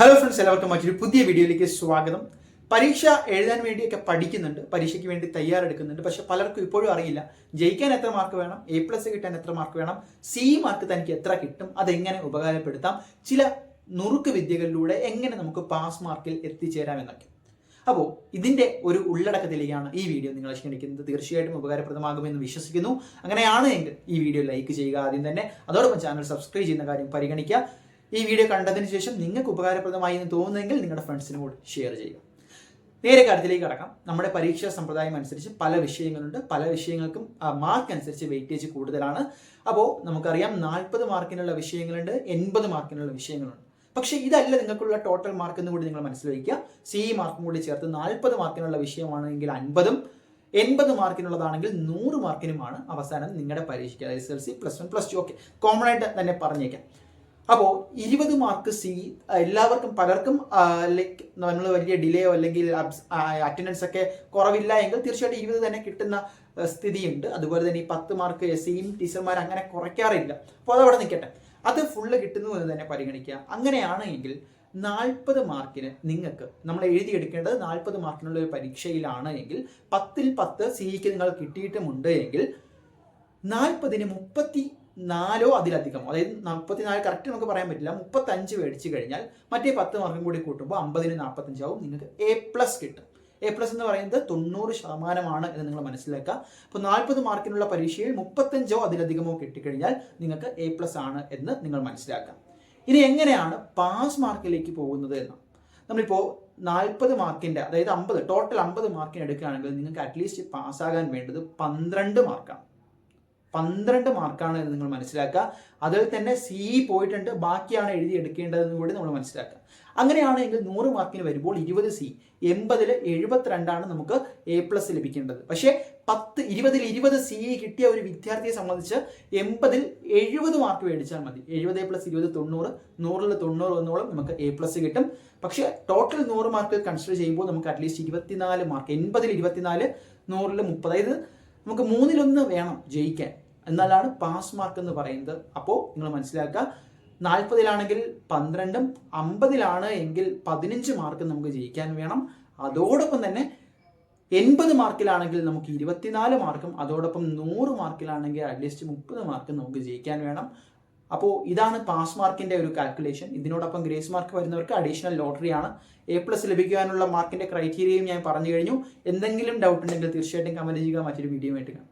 Hello friends എല്ലാവർക്കും മറ്റൊരു പുതിയ വീഡിയോയിലേക്ക് സ്വാഗതം. പരീക്ഷ എഴുതാൻ വേണ്ടിയൊക്കെ പഠിക്കുന്നുണ്ട്. പരീക്ഷയ്ക്ക് വേണ്ടി തയ്യാറെടുക്കുന്നുണ്ട്. പക്ഷെ പലർക്കും ഇപ്പോഴും അറിയില്ല. ജയിക്കാൻ എത്ര മാർക്ക് വേണം? എ പ്ലസ് കിട്ടാൻ എത്ര മാർക്ക് വേണം? സി മാർക്ക് തനിക്ക് എത്ര കിട്ടും? അതെങ്ങനെ ഉപകാരപ്പെടുത്താം? ചില നുറുക്ക് വിദ്യകളിലൂടെ എങ്ങനെ നമുക്ക് പാസ് മാർക്കിൽ എത്തിച്ചേരാം എന്നൊക്കെ. അപ്പോൾ ഇതിന്റെ ഒരു ഉള്ളടക്കത്തിലേക്കാണ് ഈ വീഡിയോ നിങ്ങളെ ക്ഷണിക്കുന്നത്. തീർച്ചയായിട്ടും ഉപകാരപ്രദമാകുമെന്ന് വിശ്വസിക്കുന്നു. അങ്ങനെയാണ് എങ്കിൽ ഈ വീഡിയോ ലൈക്ക് ചെയ്യുക ആദ്യം തന്നെ. അതോടൊപ്പം ചാനൽ സബ്സ്ക്രൈബ് ചെയ്യുന്ന കാര്യം പരിഗണിക്കുക. ഈ വീഡിയോ കണ്ടതിന് ശേഷം നിങ്ങൾക്ക് ഉപകാരപ്രദമായി എന്ന് തോന്നുന്നെങ്കിൽ നിങ്ങളുടെ ഫ്രണ്ട്സിനും കൂടി ഷെയർ ചെയ്യുക. നേരെ കാര്യത്തിലേക്ക് കടക്കാം. നമ്മുടെ പരീക്ഷാ സമ്പ്രദായം അനുസരിച്ച് പല വിഷയങ്ങളുണ്ട്. പല വിഷയങ്ങൾക്കും മാർക്ക് അനുസരിച്ച് വെയിറ്റേജ് കൂടുതലാണ്. അപ്പോൾ നമുക്കറിയാം നാൽപ്പത് മാർക്കിനുള്ള വിഷയങ്ങളുണ്ട് എൺപത് മാർക്കിനുള്ള വിഷയങ്ങളുണ്ട്. പക്ഷേ ഇതല്ല നിങ്ങൾക്കുള്ള ടോട്ടൽ മാർക്ക് എന്ന് കൂടി നിങ്ങൾ മനസ്സിൽ വയ്ക്കുക സി മാർക്കും കൂടി ചേർത്ത് നാൽപ്പത് മാർക്കിനുള്ള വിഷയമാണെങ്കിൽ അൻപതും എൺപത് മാർക്കിനുള്ളതാണെങ്കിൽ നൂറ് മാർക്കിനുമാണ് അവസാനം നിങ്ങളുടെ പരീക്ഷയ്ക്ക്. S L C plus one plus two okay common ആയിട്ട് തന്നെ പറഞ്ഞേക്കാം. അപ്പോൾ ഇരുപത് മാർക്ക് സി എല്ലാവർക്കും പലർക്കും ലൈക്ക് നമ്മൾ വലിയ ഡിലേയോ അല്ലെങ്കിൽ അറ്റൻഡൻസ് ഒക്കെ കുറവില്ല എങ്കിൽ തീർച്ചയായിട്ടും ഇരുപത് തന്നെ കിട്ടുന്ന സ്ഥിതിയുണ്ട്. അതുപോലെ തന്നെ ഈ പത്ത് മാർക്ക് എസ് സിയും ടീച്ചർമാർ അങ്ങനെ കുറയ്ക്കാറില്ല. അപ്പോൾ അതവിടെ നിൽക്കട്ടെ. അത് ഫുള്ള് കിട്ടുന്നു എന്ന് തന്നെ പരിഗണിക്കുക. അങ്ങനെയാണ് എങ്കിൽ നാൽപ്പത് മാർക്കിന് നിങ്ങൾക്ക് നമ്മൾ എഴുതിയെടുക്കേണ്ടത് നാൽപ്പത് മാർക്കിനുള്ള ഒരു പരീക്ഷയിലാണ് എങ്കിൽ പത്തിൽ പത്ത് സിക്ക് നിങ്ങൾ കിട്ടിയിട്ടുമുണ്ട് എങ്കിൽ നാൽപ്പതിന് മുപ്പത്തി നാലോ അതിലധികമോ അതായത് മുപ്പത്തിനാല് കറക്റ്റ് നമുക്ക് പറയാൻ പറ്റില്ല മുപ്പത്തഞ്ച് മേടിച്ചു കഴിഞ്ഞാൽ മറ്റേ പത്ത് മാർക്കും കൂടി കൂട്ടുമ്പോൾ അമ്പതിന് നാൽപ്പത്തഞ്ചാവും നിങ്ങൾക്ക് എ പ്ലസ് കിട്ടും. എ പ്ലസ് എന്ന് പറയുന്നത് തൊണ്ണൂറ് ശതമാനമാണ് എന്ന് നിങ്ങൾ മനസ്സിലാക്കുക. അപ്പോൾ നാൽപ്പത് മാർക്കിനുള്ള പരീക്ഷയിൽ മുപ്പത്തഞ്ചോ അതിലധികമോ കിട്ടിക്കഴിഞ്ഞാൽ നിങ്ങൾക്ക് എ പ്ലസ് ആണ് എന്ന് നിങ്ങൾ മനസ്സിലാക്കാം. ഇനി എങ്ങനെയാണ് പാസ് മാർക്കിലേക്ക് പോകുന്നത് എന്ന്? നമ്മളിപ്പോൾ നാൽപ്പത് മാർക്കിന്റെ അതായത് അമ്പത് ടോട്ടൽ അമ്പത് മാർക്കിന് എടുക്കുകയാണെങ്കിൽ നിങ്ങൾക്ക് അറ്റ്ലീസ്റ്റ് പാസ്സാകാൻ വേണ്ടത് പന്ത്രണ്ട് മാർക്കാണ് പന്ത്രണ്ട് മാർക്കാണ് എന്ന് നിങ്ങൾ മനസ്സിലാക്കുക. അതിൽ തന്നെ സി പോയിട്ടുണ്ട്. ബാക്കിയാണ് എഴുതി എടുക്കേണ്ടതെന്ന് കൂടി നമ്മൾ മനസ്സിലാക്കുക. അങ്ങനെയാണെങ്കിൽ നൂറ് മാർക്കിന് വരുമ്പോൾ ഇരുപത് സി എൺപതിൽ എഴുപത്തിരണ്ടാണ് നമുക്ക് എ പ്ലസ് ലഭിക്കേണ്ടത്. പക്ഷേ പത്ത് ഇരുപതിൽ ഇരുപത് സി കിട്ടിയ ഒരു വിദ്യാർത്ഥിയെ സംബന്ധിച്ച് എൺപതിൽ എഴുപത് മാർക്ക് മേടിച്ചാൽ മതി. എഴുപത് എ പ്ലസ് ഇരുപത് തൊണ്ണൂറ് നൂറിൽ തൊണ്ണൂറ് എന്നോളം നമുക്ക് എ പ്ലസ് കിട്ടും. പക്ഷേ ടോട്ടൽ നൂറ് മാർക്ക് കൺസിഡർ ചെയ്യുമ്പോൾ നമുക്ക് അറ്റ്ലീസ്റ്റ് ഇരുപത്തിനാല് മാർക്ക് എൺപതിൽ ഇരുപത്തിനാല് നൂറിൽ മുപ്പത്. അതായത് നമുക്ക് മൂന്നിലൊന്ന് വേണം ജയിക്കാൻ. എന്നാലാണ് പാസ് മാർക്ക് എന്ന് പറയുന്നത്. അപ്പോൾ നിങ്ങൾ മനസ്സിലാക്കുക നാൽപ്പതിലാണെങ്കിൽ പന്ത്രണ്ടും അമ്പതിലാണ് എങ്കിൽ പതിനഞ്ച് മാർക്ക് നമുക്ക് ജയിക്കാൻ വേണം. അതോടൊപ്പം തന്നെ എൺപത് മാർക്കിലാണെങ്കിൽ നമുക്ക് ഇരുപത്തിനാല് മാർക്കും അതോടൊപ്പം നൂറ് മാർക്കിലാണെങ്കിൽ അറ്റ്ലീസ്റ്റ് മുപ്പത് മാർക്കും നമുക്ക് ജയിക്കാൻ വേണം. അപ്പോൾ ഇതാണ് പാസ് മാർക്കിന്റെ ഒരു കാൽക്കുലേഷൻ ഇതിനോടൊപ്പം ഗ്രേസ് മാർക്ക് വരുന്നവർക്ക് അഡീഷണൽ ലോട്ടറിയാണ് എ പ്ലസ് ലഭിക്കാനുള്ള മാർക്കിന്റെ ക്രൈറ്റീരിയയും ഞാൻ പറഞ്ഞു കഴിഞ്ഞു. എന്തെങ്കിലും ഡൗട്ട് ഉണ്ടെങ്കിൽ തീർച്ചയായിട്ടും കമന്റ് ചെയ്യുക. മറ്റൊരു വീഡിയോ ആയിട്ട്